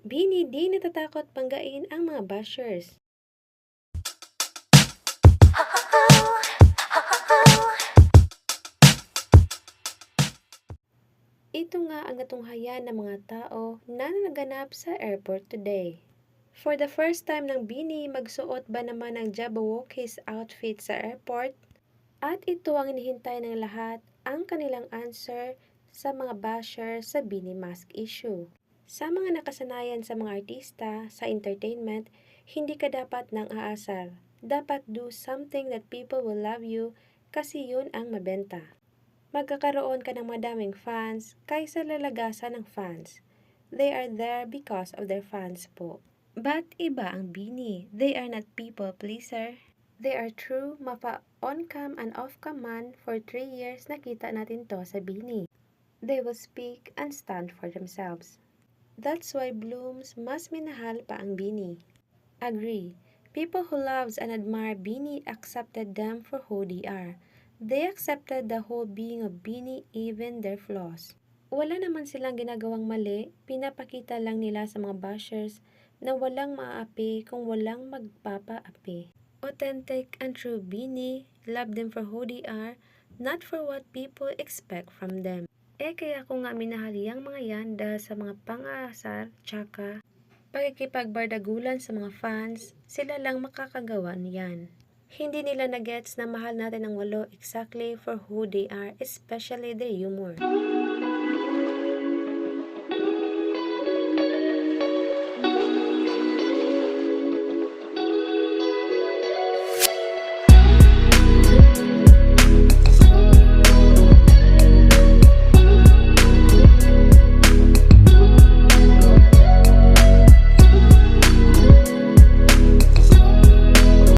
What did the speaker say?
Bini di natatakot banggain ang mga bashers. Ito nga ang natunghayan ng mga tao na naganap sa airport today. For the first time ng Bini, magsuot ba naman ng Jabberwockies outfit sa airport? At ito ang inihintay ng lahat, ang kanilang answer sa mga basher sa Bini Mask issue. Sa mga nakasanayan sa mga artista, sa entertainment, hindi ka dapat nang aasar. Dapat do something that people will love you kasi yun ang mabenta. Magkakaroon ka ng madaming fans kaysa lalagasan ng fans. They are there because of their fans po. But iba ang Bini. They are not people pleaser. They are true, mapa on-cam and off-cam man for 3 years nakita natin to sa Bini. They will speak and stand for themselves. That's why Blooms mas minahal pa ang Bini. Agree. People who loves and admire Bini accepted them for who they are. They accepted the whole being of Bini, even their flaws. Wala naman silang ginagawang mali, pinapakita lang nila sa mga bashers na walang maaapi kung walang magpapaapi. Authentic and true Bini, love them for who they are, not for what people expect from them. Eh kaya ko nga minahali ang mga yan dahil sa mga pang-aasar, tsaka pagkikipagbardagulan sa mga fans, sila lang makakagawa niyan. Hindi nila na-gets na mahal natin ang walo exactly for who they are, especially their humor.